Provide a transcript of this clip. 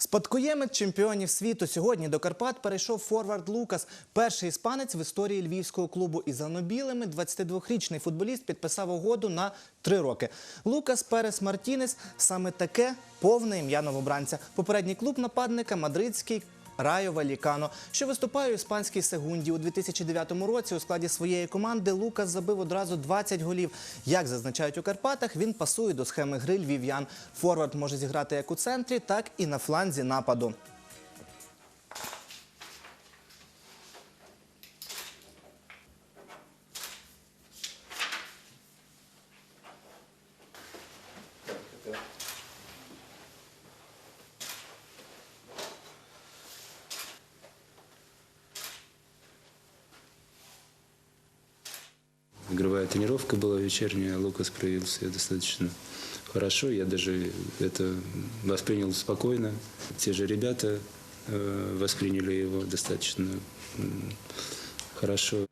Спадкоємець чемпіонів світу сьогодні до Карпат перейшов форвард Лукас, перший іспанець в історії львівського клубу. І за нобілими 22-річний футболіст підписав угоду на три роки. Лукас Перес Мартінес саме таке повне ім'я новобранця. Попередній клуб нападника мадридський. Райо Валікано, що виступає у іспанській сегунді у 2009 році у складі своєї команди Лукас забив одразу 20 голів. Як зазначають у Карпатах, він пасує до схеми гри львів'ян. Форвард може зіграти як у центрі, так і на фланзі нападу. Игровая тренировка была вечерняя, Лукас проявил себя достаточно хорошо. Я даже это воспринял спокойно. Те же ребята э, восприняли его достаточно м, хорошо.